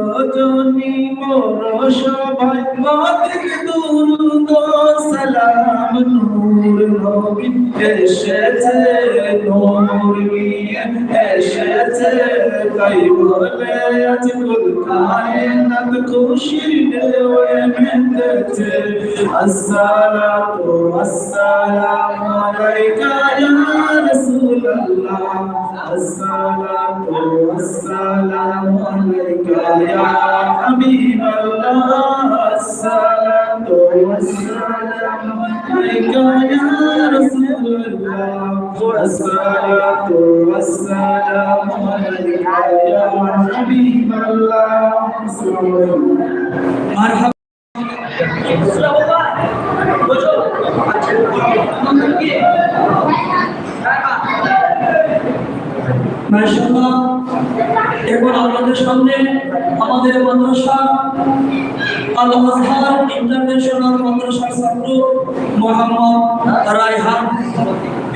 বিরজনী মোর সবাই মাতিক দুরুদ সালাম নূর নবী এসেছে নূর নিয়ে এসেছে তাই বলে আজ কুল কায়নাত খুশির ঢেউয়ে মেতেছে আসসালাতু আসসালামু আলাইকা ইয়া রাসূলুল্লাহ আসসালাতু আসসালামু আলাইকা ইয়া হাবিবাল্লাহ। আসসালাতু আসসালামু আলাইকা ইয়া রাসূলুল্লাহ আসসালাতু আসসালামু আলাইকা ইয়া হাবিবাল্লাহ মারহাবা মাশাআল্লাহ এখন আপনাদের সামনে আমাদের মাদ্রাসা আল আজহার ইন্টারন্যাশনাল মাদ্রাসার ছাত্র মোহাম্মদ রায়হান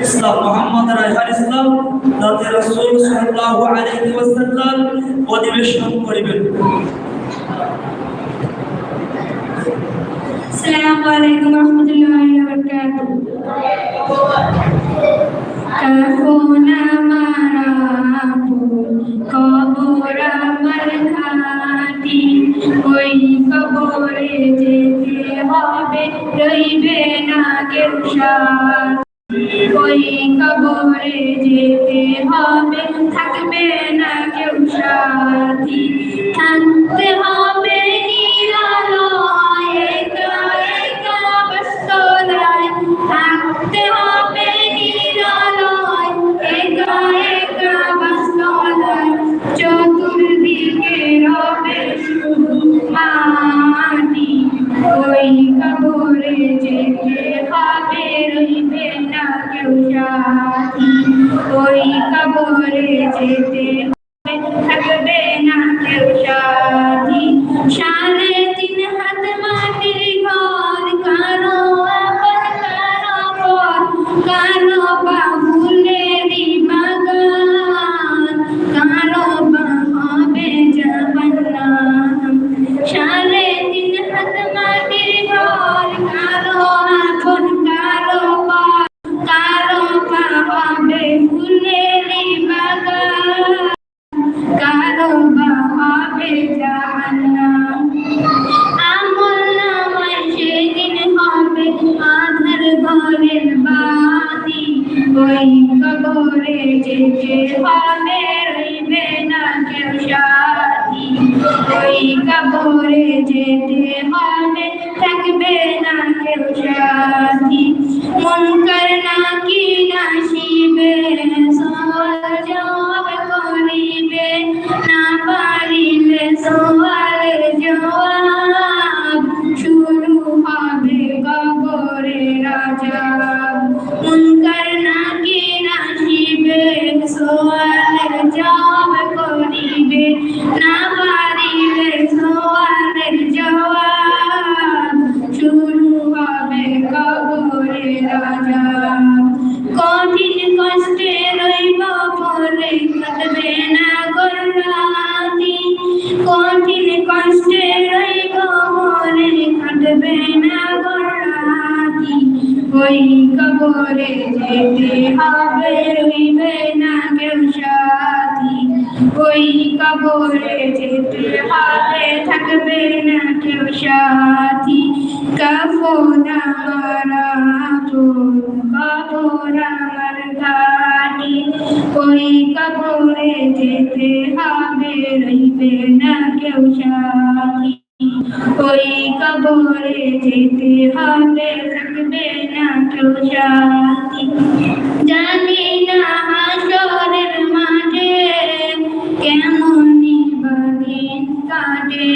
ইসলাম, মোহাম্মদ রায়হান ইসলাম, রাতে অধিবেশন করিবেন। আসসালামু আলাইকুম রাহমাতুল্লাহি ওয়া বারাকাতুহু। কাফুনা মা কবর আমার ঘাটি ওই কবরে যেতে হবে, রইবে না কেউ। ওই কবরে যেতে হবে, থাকবে না কেউ সাথী থাকতে হবে ওই কবরে যেতে হবে রইবে না কেউ সাথী। ওই কবরে যেতে হবে, থাকবে না কেউ সাথী। মারা কবর আমার ঘাটি। ওই কবরে যেতে হবে রইবে না কেউ সাথী। ওই কবরে যেতে হবে থাকবে না প্রজাতি জানি না হাসরের কেমন দিন কাটে।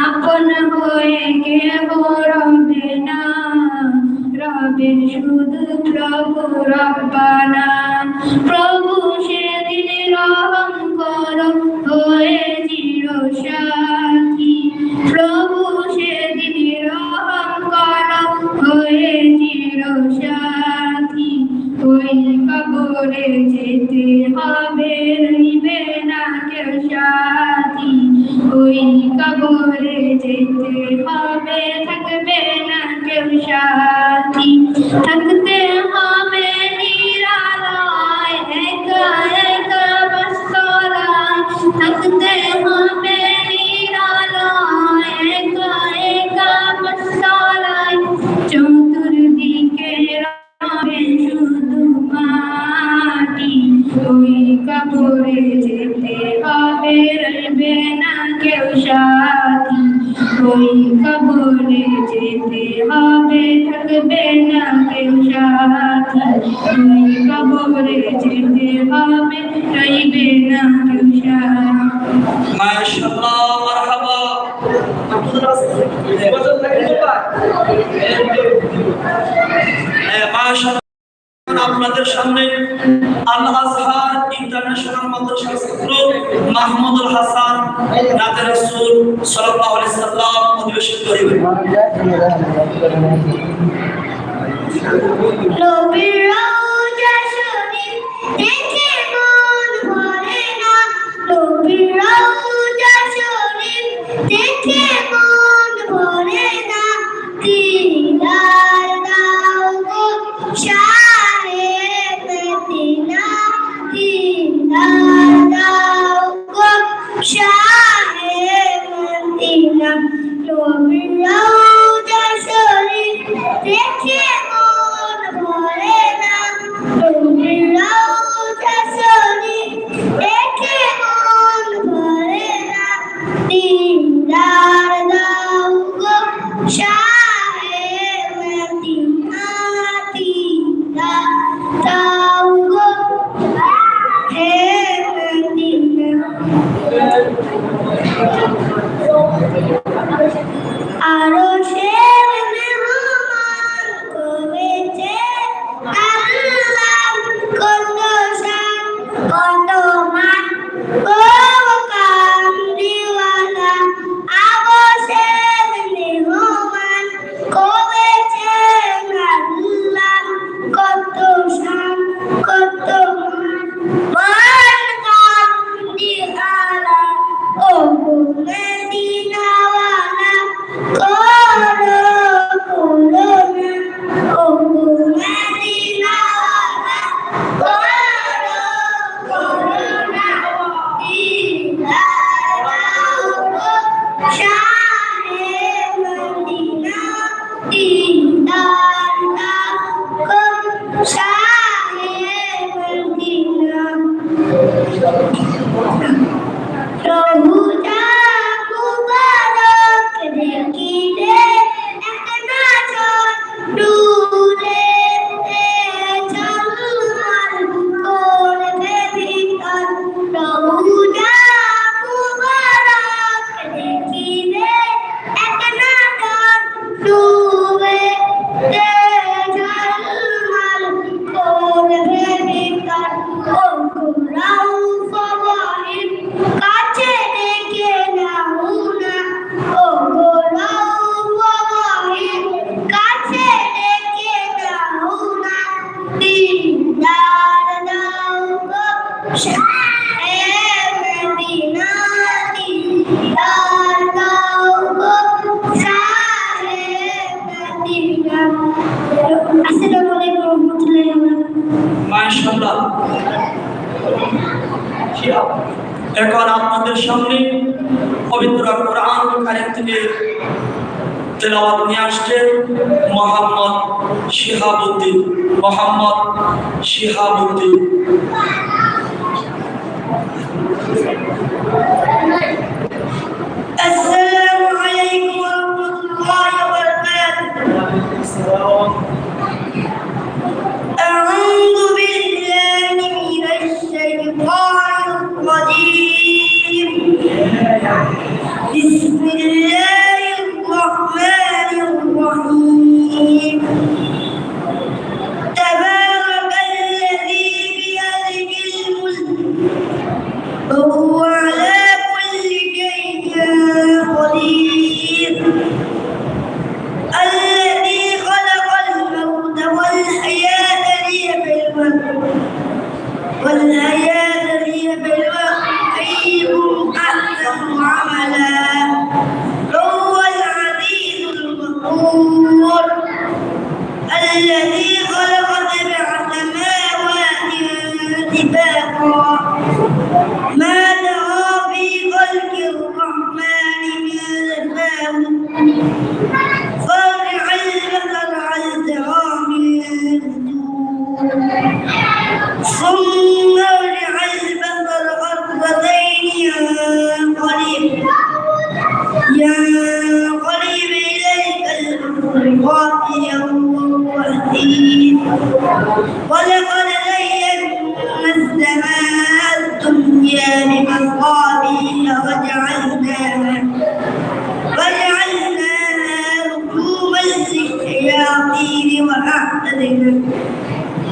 আপন হয়ে রবে না, রবে শুধু প্রভু। আপনাদের সামনে আল আজহার ইন্টারন্যাশনাল মাদ্রাসা ছাত্র মাহমুদুল হাসান নাতে রাসূল সাল্লাল্লাহু আলাইহি সাল্লাম অধিবেশন করিবেন Yeah. Shine in the dark, এখন আপনাদের সামনে পবিত্র কোরআন কারিম থেকে তেলাওয়াত নিয়ে আসছেন মোহাম্মদ শিহাবুদ্দিন মোহাম্মদ শিহাবুদ্দিন। السلام عليكم ورحمة الله وبركاته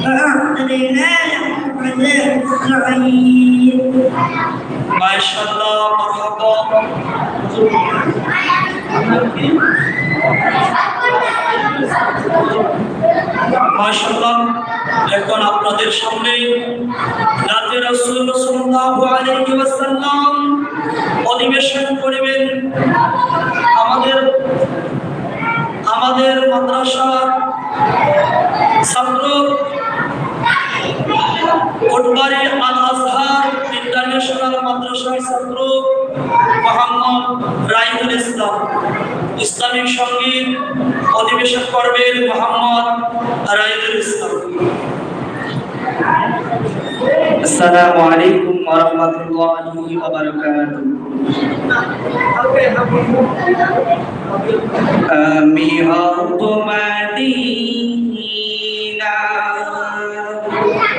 وأعتدنا لهم عذاب السعير মাশাআল্লাহ মারহাবা মাশাআল্লাহ এখন আপনাদের সামনে নাতে রাসূল সাল্লাল্লাহু আলাইহি ওয়াসাল্লাম অধিবেশন করবেন আমাদের আমাদের মাদ্রাসার কোটবাড়ি আল আজহার ইন্টারন্যাশনাল মাদ্রাসার ছাত্র মোহাম্মদ রাইদুল ইসলাম ইসলামিক সঙ্গীত অধিবেশন করবেন মোহাম্মদ রাইদুল ইসলাম السلام عليكم ورحمة الله وبركاته আমি হব মদিনা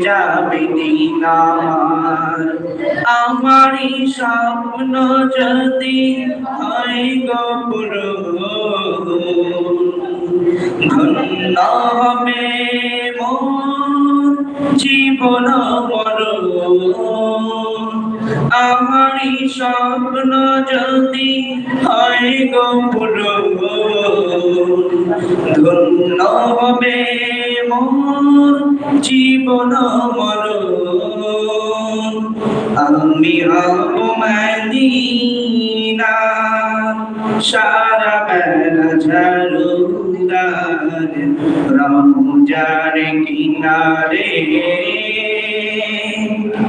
যাবে দিনার। আমারই স্বপ্ন যদি হয় গপুর ধন্য হবে জীবন মর আমারই স্বপ্ন যদি হয় গপুর ধন্য হবে মোর জীবন মর আমি হব সারা বেলা ঝাড়ুদার রমজার কিনারে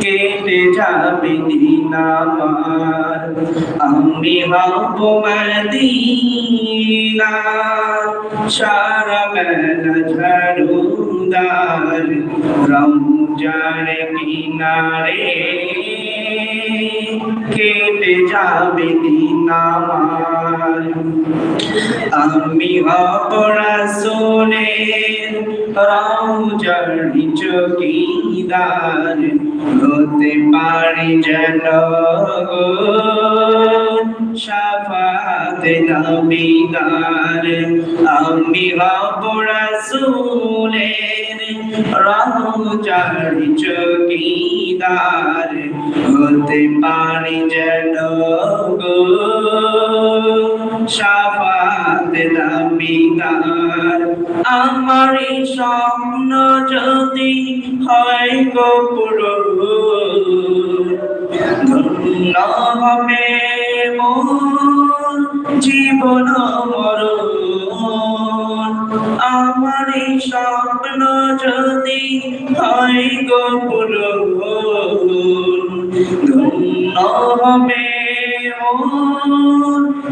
কেটে যাবে দিন আমি হব মদিনা, সারা বেলা ঝাড়ুদার রমজার কিনারে। কেটে যাবে দিন আমি হব রাসূলের রওজার চৌকিদার হতে পারি যেন গো শাফাত নবীদার। আমি হব রাসূলের রওজার চৌকিদার হতে পারি যেন গো শাফাত নবীদার আমার এই স্বপ্ন যদি হয় গোপুর ধন্য হবে মোর জীবন মরণ। আমার এই স্বপ্ন যদি হয় গোপুর ধন্য হবে মোর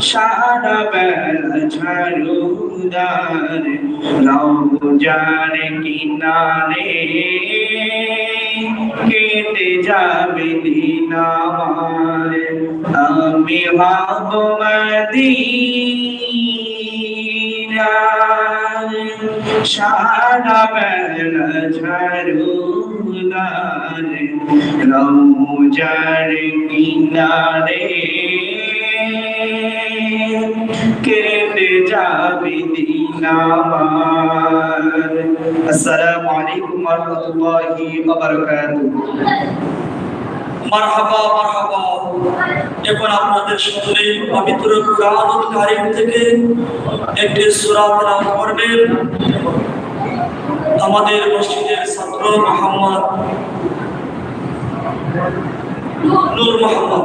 সারা বেলা ঝাড়ুদার রৌজার কিনারে কেটে যাবে দিন আমার। আমি হব মদিনা সারা বেলা ঝাড়ুদার রৌজার কিনারে কেটে যাবে দিন আসসালামু আলাইকুম ওয়া রাহমাতুল্লাহি ওয়া বারাকাতুহু মারহাবা মারহাবা। এখন আপনাদের সামনে পবিত্র কুরআনুল কারীম থেকে একটি সূরা তেলাওয়াত করবেন। আমাদের মসজিদের ছাত্র মোহাম্মদ নূর মোহাম্মদ।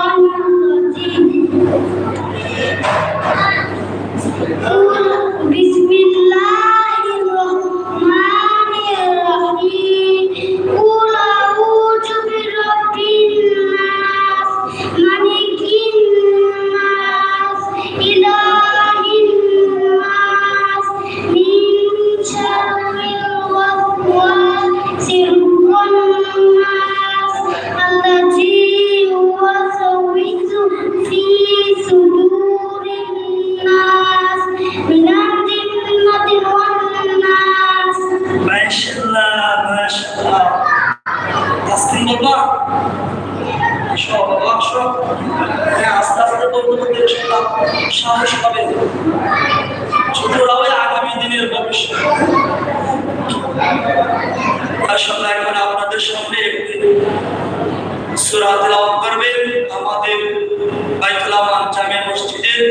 সব হ্যাঁ আস্তে আস্তে ইনশাআল্লাহ সাহস পাবে ছোটরাও আগামী দিনের ভবিষ্যৎ। মাশাআল্লাহ এখন আপনাদের সামনে একটি সূরা তেলাওয়াত করবেন মসজিদের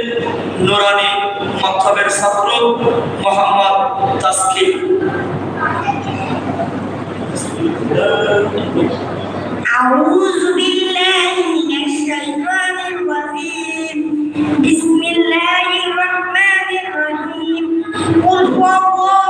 নুরানি মাকতাবের ছাত্র মোহাম্মদ তাসকিন أعوذ بالله من الشيطان الرجيم بسم الله الرحمن الرحيم قل هو الله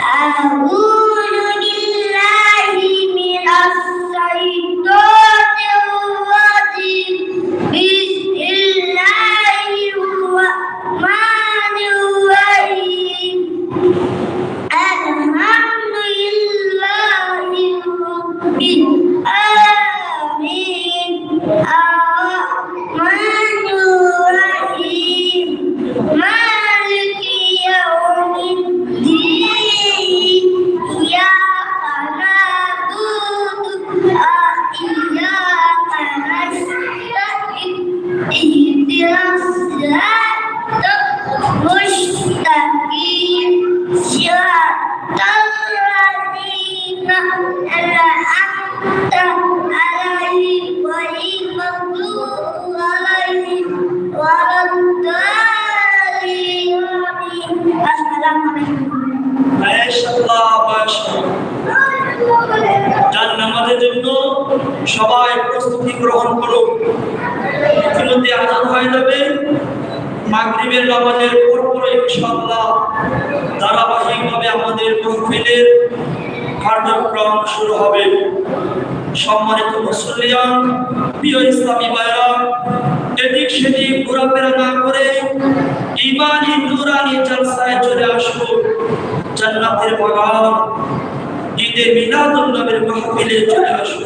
أعوذ সবাই প্রস্তুতি গ্রহণ করুন। ইতিমধ্যে আজান হয়ে যাবে। মাগরিবের নামাজের পরপর ইনশাআল্লাহ ধারাবাহিকভাবে আমাদের মাহফিলের কার্যক্রম শুরু হবে। সম্মানিত মুসলিয়ান প্রিয় ইসলামী ভাইরা, এদিক সেদিক ঘোরাফেরা না করে ইমানি নুরানি জলসায় চলে আসো জান্নাতের বাগান ঈদে মিলাদুল মাহফিলে চলে আসো